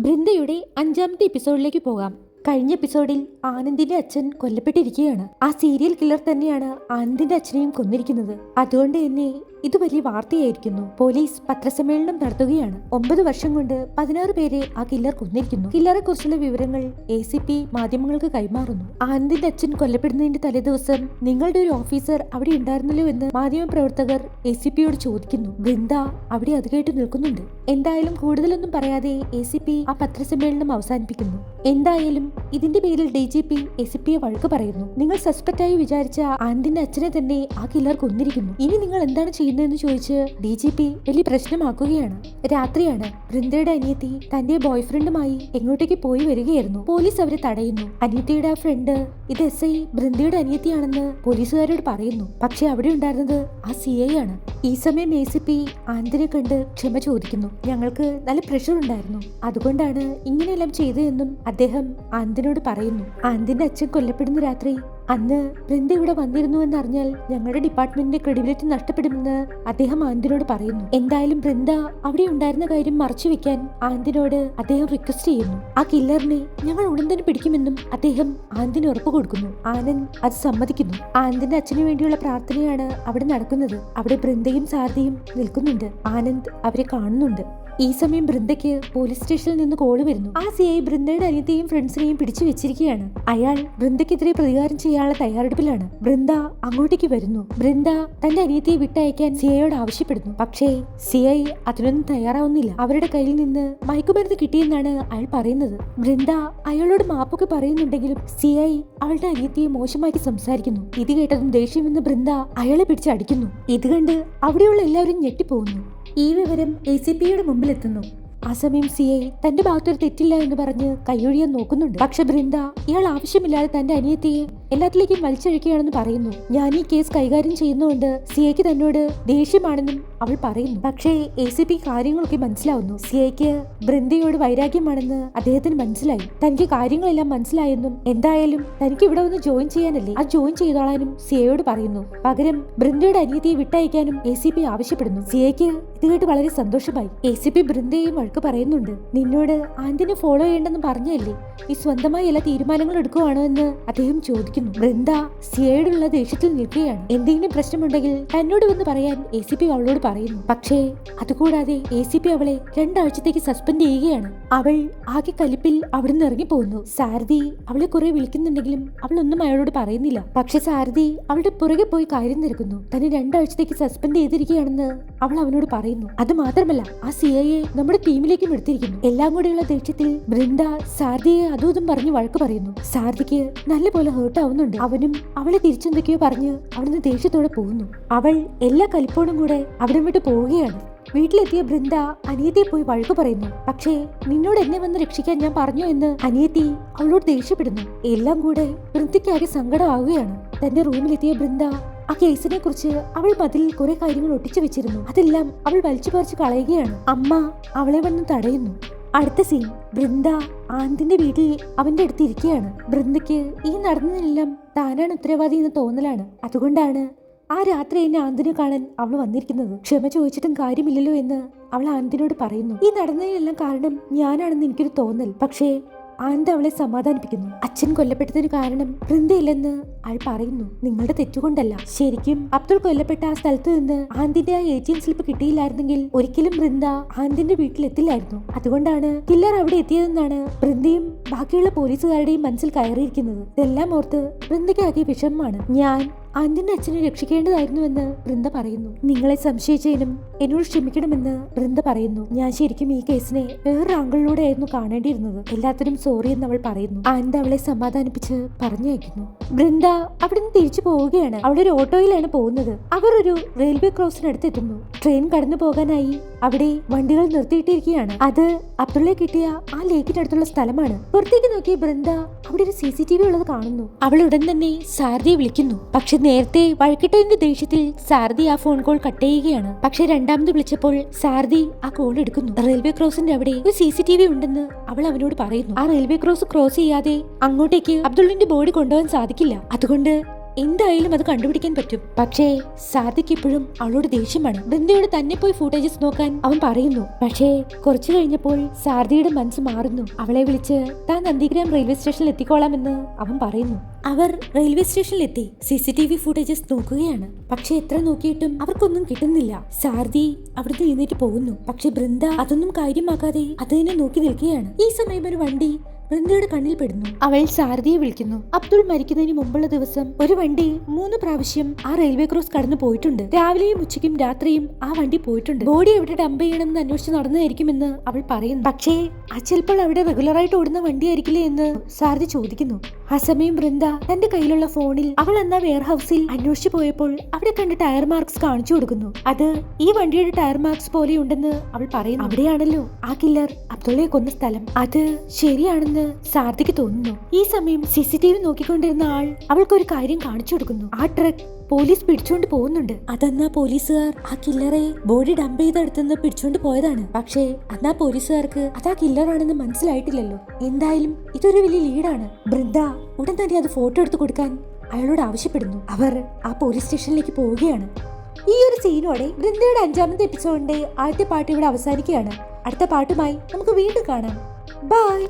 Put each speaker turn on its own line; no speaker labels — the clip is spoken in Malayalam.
ബൃന്ദയുടെ അഞ്ചാമത്തെ എപ്പിസോഡിലേക്ക് പോകാം. കഴിഞ്ഞ എപ്പിസോഡിൽ ആനന്ദിന്റെ അച്ഛൻ കൊല്ലപ്പെട്ടിരിക്കുകയാണ്. ആ സീരിയൽ കില്ലർ തന്നെയാണ് ആനന്ദിന്റെ അച്ഛനെയും കൊന്നിരിക്കുന്നത്. അതുകൊണ്ട് തന്നെ ഇത് വലിയ വാർത്തയായിരിക്കുന്നു. പോലീസ് പത്രസമ്മേളനം നടത്തുകയാണ്. ഒമ്പത് വർഷം കൊണ്ട് പതിനാറ് പേരെ ആ കില്ലർ കൊന്നിരിക്കുന്നു. കില്ലറെ കുറിച്ചുള്ള വിവരങ്ങൾ എ സി പി മാധ്യമങ്ങൾക്ക് കൈമാറുന്നു. ആനന്ദിന്റെ അച്ഛൻ കൊല്ലപ്പെടുന്നതിന്റെ തലേദിവസം നിങ്ങളുടെ ഒരു ഓഫീസർ അവിടെ ഉണ്ടായിരുന്നല്ലോ എന്ന് മാധ്യമ പ്രവർത്തകർ എ സി പിയോട് ചോദിക്കുന്നു. ബൃന്ദ അവിടെ അത് കേട്ട് നിൽക്കുന്നുണ്ട്. എന്തായാലും കൂടുതലൊന്നും പറയാതെ എ സി പി ആ പത്രസമ്മേളനം അവസാനിപ്പിക്കുന്നു. എന്തായാലും ഇതിന്റെ പേരിൽ D G P A C P വഴക്ക് പറയുന്നു. നിങ്ങൾ സസ്പെക്ട് ആയി വിചാരിച്ച ആനന്ദിന്റെ അച്ഛനെ തന്നെ ആ കില്ലർ കൊന്നിരിക്കുന്നു. ഇനി നിങ്ങൾ എന്താണ് ചെയ്യുന്നതെന്ന് ചോദിച്ച് ഡി ജി പി വലിയ പ്രശ്നമാക്കുകയാണ്. രാത്രിയാണ് വൃന്ദയുടെ അനിയത്തി തന്റെ ബോയ്ഫ്രണ്ടുമായി എങ്ങോട്ടേക്ക് പോയി വരികയായിരുന്നു. പോലീസ് അവരെ തടയുന്നു. അനിയത്തിയുടെ ആ ഫ്രണ്ട് ഇത് എസ് ഐ വൃന്ദയുടെ അനിയത്തിയാണെന്ന് പോലീസുകാരോട് പറയുന്നു. പക്ഷെ അവിടെ ഉണ്ടായിരുന്നത് ആ സി ഐ ആണ്. ഈ സമയം എ സി പി ആന്തിനെ കണ്ട് ക്ഷമ ചോദിക്കുന്നു. ഞങ്ങൾക്ക് നല്ല പ്രഷർ ഉണ്ടായിരുന്നു. അതുകൊണ്ടാണ് ഇങ്ങനെയെല്ലാം ചെയ്തതെന്നും അദ്ദേഹം ആന്തിനോട് പറയുന്നു. ആന്തിന്റെ അച്ഛൻ കൊല്ലപ്പെടുന്ന രാത്രി അന്ന് ബൃന്ദ ഇവിടെ വന്നിരുന്നു എന്നറിഞ്ഞാൽ ഞങ്ങളുടെ ഡിപ്പാർട്ട്മെന്റിന്റെ ക്രെഡിബിലിറ്റി നഷ്ടപ്പെടുമെന്ന് അദ്ദേഹം ആന്റിനോട് പറയുന്നു. എന്തായാലും ബൃന്ദ അവിടെ ഉണ്ടായിരുന്ന കാര്യം മറച്ചു വെക്കാൻ ആന്റിനോട് അദ്ദേഹം റിക്വസ്റ്റ് ചെയ്യുന്നു. ആ കില്ലറിനെ ഞങ്ങൾ ഉടൻ തന്നെ പിടിക്കുമെന്നും അദ്ദേഹം ആന്റിന് ഉറപ്പ് കൊടുക്കുന്നു. ആനന്ദ് അത് സമ്മതിക്കുന്നു. ആനന്ദിന്റെ അച്ഛന് വേണ്ടിയുള്ള പ്രാർത്ഥനയാണ് അവിടെ നടക്കുന്നത്. അവിടെ ബൃന്ദയും സാരഥിയും നിൽക്കുന്നുണ്ട്. ആനന്ദ് അവരെ കാണുന്നുണ്ട്. ഈ സമയം ബൃന്ദയ്ക്ക് പോലീസ് സ്റ്റേഷനിൽ നിന്ന് കോൾ വരുന്നു. ആ സി ഐ ബൃന്ദയുടെ അനിയത്തെയും ഫ്രണ്ട്സിനെയും പിടിച്ചു വെച്ചിരിക്കുകയാണ്. അയാൾ ബൃന്ദയ്ക്കെതിരെ പ്രതികാരം ചെയ്യാനുള്ള തയ്യാറെടുപ്പിലാണ്. ബൃന്ദ അങ്ങോട്ടേക്ക് വരുന്നു. ബൃന്ദ തന്റെ അനിയത്തെ വിട്ടയക്കാൻ സി ഐയോട് ആവശ്യപ്പെടുന്നു. പക്ഷേ സി ഐ അതിനൊന്നും തയ്യാറാവുന്നില്ല. അവരുടെ കയ്യിൽ നിന്ന് മയക്കുമരുന്ന് കിട്ടിയെന്നാണ് അയാൾ പറയുന്നത്. ബൃന്ദ അയാളോട് മാപ്പൊക്കെ പറയുന്നുണ്ടെങ്കിലും സി ഐ അവളുടെ അനിയത്തിയെ മോശമാക്കി സംസാരിക്കുന്നു. ഇത് കേട്ടതും ദേഷ്യം വന്ന് ബൃന്ദ അയാളെ പിടിച്ചടിക്കുന്നു. ഇത് കണ്ട് അവിടെയുള്ള എല്ലാവരും ഞെട്ടിപ്പോകുന്നു. ഈ വിവരം എ സി പിയുടെ മുമ്പിലെത്തുന്നു. ആ സമയം സി ഐ തന്റെ ഭാഗത്തൊരു തെറ്റില്ല എന്ന് പറഞ്ഞ് കൈയൊഴിയാൻ നോക്കുന്നുണ്ട്. പക്ഷെ ബൃന്ദ ഇയാൾ ആവശ്യമില്ലാതെ തന്റെ അനിയത്തിയെ എല്ലാത്തിലേക്കും വലിച്ചഴിക്കുകയാണെന്ന് പറയുന്നു. ഞാൻ ഈ കേസ് കൈകാര്യം ചെയ്യുന്നതുകൊണ്ട് സി ഐക്ക് തന്നോട് ദേഷ്യമാണെന്നും അവൾ പറയുന്നു. പക്ഷേ എ സി പി കാര്യങ്ങളൊക്കെ മനസ്സിലാവുന്നു. സി ഐക്ക് ബൃന്ദയോട് വൈരാഗ്യമാണെന്ന് അദ്ദേഹത്തിന് മനസ്സിലായി. തനിക്ക് കാര്യങ്ങളെല്ലാം മനസ്സിലായെന്നും എന്തായാലും തനിക്ക് ഇവിടെ ഒന്ന് ജോയിൻ ചെയ്യാനല്ലേ? ആ ജോയിൻ ചെയ്തോളാനും സി ഐയോട് പറയുന്നു. പകരം ബൃന്ദയുടെ അനിയത്തിയെ വിട്ടയക്കാനും എ സി പി ആവശ്യപ്പെടുന്നു. സി ഐക്ക് ഇത് കേട്ട് വളരെ സന്തോഷമായി. എ സി പി ബൃന്ദയെയും വഴക്ക് പറയുന്നുണ്ട്. നിന്നോട് ആന്റിനെ ഫോളോ ചെയ്യണ്ടെന്ന് പറഞ്ഞല്ലേ? ഈ സ്വന്തമായി എല്ലാ തീരുമാനങ്ങളും എടുക്കുവാണോ എന്ന് അദ്ദേഹം ചോദിക്കുന്നു. ബൃന്ദ സിയയോടുള്ള ദേഷ്യത്തിൽ നിൽക്കുകയാണ്. എന്തെങ്കിലും പ്രശ്നമുണ്ടെങ്കിൽ തന്നോട് വന്ന് പറയാൻ എ സി പി അവളോട് പറയുന്നു. പക്ഷേ അതുകൂടാതെ എ സി പി അവളെ രണ്ടാഴ്ചത്തേക്ക് സസ്പെൻഡ് ചെയ്യുകയാണ്. അവൾ ആകെ കലിപ്പിൽ അവിടെ നിന്ന് ഇറങ്ങിപ്പോകുന്നു. സാരഥി അവളെ കുറെ വിളിക്കുന്നുണ്ടെങ്കിലും അവളൊന്നും അയാളോട് പറയുന്നില്ല. പക്ഷെ സാരഥി അവളുടെ പുറകെ പോയി കാര്യം തിരക്കുന്നു തന്നെ രണ്ടാഴ്ചത്തേക്ക് സസ്പെൻഡ് ചെയ്തിരിക്കുകയാണെന്ന് അവൾ അവനോട് പറയുന്നു. അത് മാത്രമല്ല ആ സി ഐ എ നമ്മുടെ ടീമിലേക്കും എടുത്തിരിക്കുന്നു. എല്ലാം കൂടെയുള്ള ദേഷ്യത്തിൽ ബൃന്ദ സാരഥിയെ അതും ഇതും പറഞ്ഞ് വഴക്ക് പറയുന്നു. സാരഥിക്ക് നല്ലപോലെ ഹേർട്ട് ആവുന്നുണ്ട് അവനും അവളെ തിരിച്ചെന്തൊക്കെയോ പറഞ്ഞ് അവിടുന്ന് ദേഷ്യത്തോടെ പോകുന്നു. അവൾ എല്ലാ കലിപ്പോടും കൂടെ അവിടെ വിട്ട് പോവുകയാണ്. വീട്ടിലെത്തിയ ബൃന്ദ അനിയത്തിയെ പോയി വഴക്ക് പറയുന്നു. പക്ഷേ നിന്നോട് എന്നെ വന്ന് രക്ഷിക്കാൻ ഞാൻ പറഞ്ഞു എന്ന് അനിയത്തി അവളോട് ദേഷ്യപ്പെടുന്നു. എല്ലാം കൂടെ വൃന്ദയ്ക്കാകെ സങ്കടമാവുകയാണ്. തന്റെ റൂമിലെത്തിയ ബൃന്ദ ആ കേസിനെ കുറിച്ച് അവൾ മതിൽ കുറെ കാര്യങ്ങൾ ഒട്ടിച്ചു വെച്ചിരുന്നു. അതെല്ലാം അവൾ വലിച്ചു പറിച്ചു കളയുകയാണ്. അമ്മ അവളെ വന്ന് തടയുന്നു. അടുത്ത സീൻ ബൃന്ദ ആനന്ദിന്റെ വീട്ടിൽ അവന്റെ അടുത്ത് ഇരിക്കുകയാണ്. ബൃന്ദയ്ക്ക് ഈ നടന്നതിനെല്ലാം താനാണ് ഉത്തരവാദി എന്ന് തോന്നലാണ്. അതുകൊണ്ടാണ് ആ രാത്രി എന്നെ ആന്തിനെ കാണാൻ അവൾ വന്നിരിക്കുന്നത്. ക്ഷമ ചോദിച്ചിട്ടും കാര്യമില്ലല്ലോ എന്ന് അവൾ ആന്തിനോട് പറയുന്നു. ഈ നടന്നതിനെല്ലാം കാരണം ഞാനാണെന്ന് എനിക്കൊരു തോന്നൽ. പക്ഷേ ആനന്ദ് അവളെ സമാധാനിപ്പിക്കുന്നു. അച്ഛൻ കൊല്ലപ്പെട്ടതിന് കാരണം വൃന്ദയില്ലെന്ന് അയാൾ പറയുന്നു. നിങ്ങളുടെ തെറ്റുകൊണ്ടല്ല. ശരിക്കും അബ്ദുൾ കൊല്ലപ്പെട്ട ആ സ്ഥലത്ത് നിന്ന് ആന്തിന്റെ ആ എ ടി എം സ്ലിപ്പ് കിട്ടിയില്ലായിരുന്നെങ്കിൽ ഒരിക്കലും വൃന്ദ ആന്തിന്റെ വീട്ടിലെത്തില്ലായിരുന്നു. അതുകൊണ്ടാണ് കില്ലർ അവിടെ എത്തിയതെന്നാണ് വൃന്ദയും ബാക്കിയുള്ള പോലീസുകാരുടെയും മനസ്സിൽ കയറിയിരിക്കുന്നത്. ഇതെല്ലാം ഓർത്ത് വൃന്ദയ്ക്ക് ആകെ വിഷമമാണ്. ഞാൻ ആന്റിന്റെ അച്ഛനെ രക്ഷിക്കേണ്ടതായിരുന്നുവെന്ന് വൃന്ദ പറയുന്നു. നിങ്ങളെ സംശയിച്ചതിനും എന്നോട് ക്ഷമിക്കണമെന്ന് വൃന്ദ പറയുന്നു. ഞാൻ ശരിക്കും ഈ കേസിനെ വേറൊരു ആംഗിളിലൂടെയായിരുന്നു കാണേണ്ടിയിരുന്നത്. എല്ലാത്തിനും സോറി എന്ന് അവൾ പറയുന്നു. ആനന്ദ് അവളെ സമാധാനിപ്പിച്ച് പറഞ്ഞയക്കുന്നു. വൃന്ദ അവിടെ നിന്ന് തിരിച്ചു പോവുകയാണ്. അവിടെ ഒരു ഓട്ടോയിലാണ് പോകുന്നത്. അവർ ഒരു റെയിൽവേ ക്രോസിനടുത്ത് എത്തുന്നു. ട്രെയിൻ കടന്നു പോകാനായി അവിടെ വണ്ടികൾ നിർത്തിയിട്ടിരിക്കുകയാണ്. അത് അബ്ദുള്ള കിട്ടിയ ആ ലേക്കിനടുത്തുള്ള സ്ഥലമാണ്. പുറത്തേക്ക് നോക്കിയ ബൃന്ദ അവിടെ ഒരു സി സി ടി വി ഉള്ളത് കാണുന്നു. അവൾ ഉടൻ തന്നെ സാരഥിയെ വിളിക്കുന്നു. പക്ഷെ നേരത്തെ വഴക്കിട്ടതിന്റെ ദേഷ്യത്തിൽ സാരഥി ആ ഫോൺ കോൾ കട്ട് ചെയ്യുകയാണ്. പക്ഷെ രണ്ടാമത് വിളിച്ചപ്പോൾ സാരഥി ആ കോൾ എടുക്കുന്നു. റെയിൽവേ ക്രോസിന്റെ അവിടെ ഒരു സി സി ടി വി ഉണ്ടെന്ന് അവൾ അവനോട് പറയുന്നു. ആ റെയിൽവേ ക്രോസ് ക്രോസ് ചെയ്യാതെ അങ്ങോട്ടേക്ക് അബ്ദുള്ളിന്റെ ബോഡി കൊണ്ടുപോകാൻ സാധിക്കില്ല. അതുകൊണ്ട് എന്തായാലും അത് കണ്ടുപിടിക്കാൻ പറ്റും. പക്ഷേ സാദിക്ക് ഇപ്പോഴും അവളോട് ദേഷ്യമാണ്. ബൃന്ദയോട് തന്നെ പോയി ഫൂട്ടേജസ് നോക്കാൻ അവൻ പറയുന്നു. പക്ഷേ കുറച്ചു കഴിഞ്ഞപ്പോൾ സാരഥിയുടെ മനസ്സ് മാറുന്നു. അവളെ വിളിച്ച് താൻ നന്ദിഗ്രാം റെയിൽവേ സ്റ്റേഷനിൽ എത്തിക്കോളാമെന്ന് അവൻ പറയുന്നു. അവർ റെയിൽവേ സ്റ്റേഷനിലെത്തി. C C T V footages നോക്കുകയാണ്. പക്ഷെ എത്ര നോക്കിയിട്ടും അവർക്കൊന്നും കിട്ടുന്നില്ല. സാരഥി അവിടുന്ന് എഴുന്നേറ്റ് പോകുന്നു. പക്ഷെ ബൃന്ദ അതൊന്നും കാര്യമാക്കാതെ അത് തന്നെ നോക്കി നിൽക്കുകയാണ്. ഈ സമയം ഒരു വണ്ടി ബൃന്ദയുടെ കണ്ണിൽ പെടുന്നു. അവൾ സാരഥിയെ വിളിക്കുന്നു. അബ്ദുൾ മരിക്കുന്നതിന് മുമ്പുള്ള ദിവസം ഒരു വണ്ടി മൂന്ന് പ്രാവശ്യം ആ റെയിൽവേ ക്രോസ് കടന്നു പോയിട്ടുണ്ട്. രാവിലെയും ഉച്ചയ്ക്കും രാത്രിയും ആ വണ്ടി പോയിട്ടുണ്ട്. ബോഡി എവിടെ ഡംപ് ചെയ്യണമെന്ന് അന്വേഷിച്ച് നടന്നതായിരിക്കുമെന്ന് അവൾ പറയുന്നു. പക്ഷേ ആ ചിലപ്പോൾ അവിടെ റെഗുലറായിട്ട് ഓടുന്ന വണ്ടിയായിരിക്കില്ലേ എന്ന് സാരഥി ചോദിക്കുന്നു. ആ സമയം വൃന്ദ തന്റെ കയ്യിലുള്ള ഫോണിൽ അവൾ എന്ന വെയർ ഹൗസിൽ അന്വേഷിച്ചു പോയപ്പോൾ അവിടെ കണ്ട ടയർ മാർക്സ് കാണിച്ചു കൊടുക്കുന്നു. അത് ഈ വണ്ടിയുടെ ടയർ മാർക്സ് പോലെയുണ്ടെന്ന് അവൾ പറയുന്നു. അവിടെയാണല്ലോ ആ കില്ലർ അബ്ദുള്ളയെ കൊന്ന സ്ഥലം. അത് ശരിയാണെന്ന് സാരഥിക്ക് തോന്നുന്നു. ഈ സമയം സി സി ടി വി നോക്കിക്കൊണ്ടിരുന്ന ആൾ അവൾക്ക് ഒരു കാര്യം കാണിച്ചു കൊടുക്കുന്നു. ആ ട്രക്ക് പോലീസ് പിടിച്ചുകൊണ്ട് പോകുന്നുണ്ട്. അതെന്നാ പോലീസുകാർ? ആ കില്ലറെ ബോഡി ഡംപ് ചെയ്തെടുത്തുനിന്ന് പിടിച്ചുകൊണ്ട് പോയതാണ്. പക്ഷേ അന്നാ പോലീസുകാർക്ക് അത് ആ കില്ലറാണെന്ന് മനസ്സിലായിട്ടില്ലല്ലോ. എന്തായാലും ഇതൊരു വലിയ ലീഡാണ്. ബൃന്ദ ഉടൻ തന്നെ അത് ഫോട്ടോ എടുത്ത് കൊടുക്കാൻ അയാളോട് ആവശ്യപ്പെടുന്നു. അവർ ആ പോലീസ് സ്റ്റേഷനിലേക്ക് പോവുകയാണ്. ഈ ഒരു സീനോടെ ബൃന്ദയുടെ അഞ്ചാമത്തെ എപ്പിസോഡിന്റെ ആദ്യ പാട്ട് ഇവിടെ അവസാനിക്കുകയാണ്. അടുത്ത പാട്ടുമായി നമുക്ക് വീണ്ടും കാണാം. ബൈ!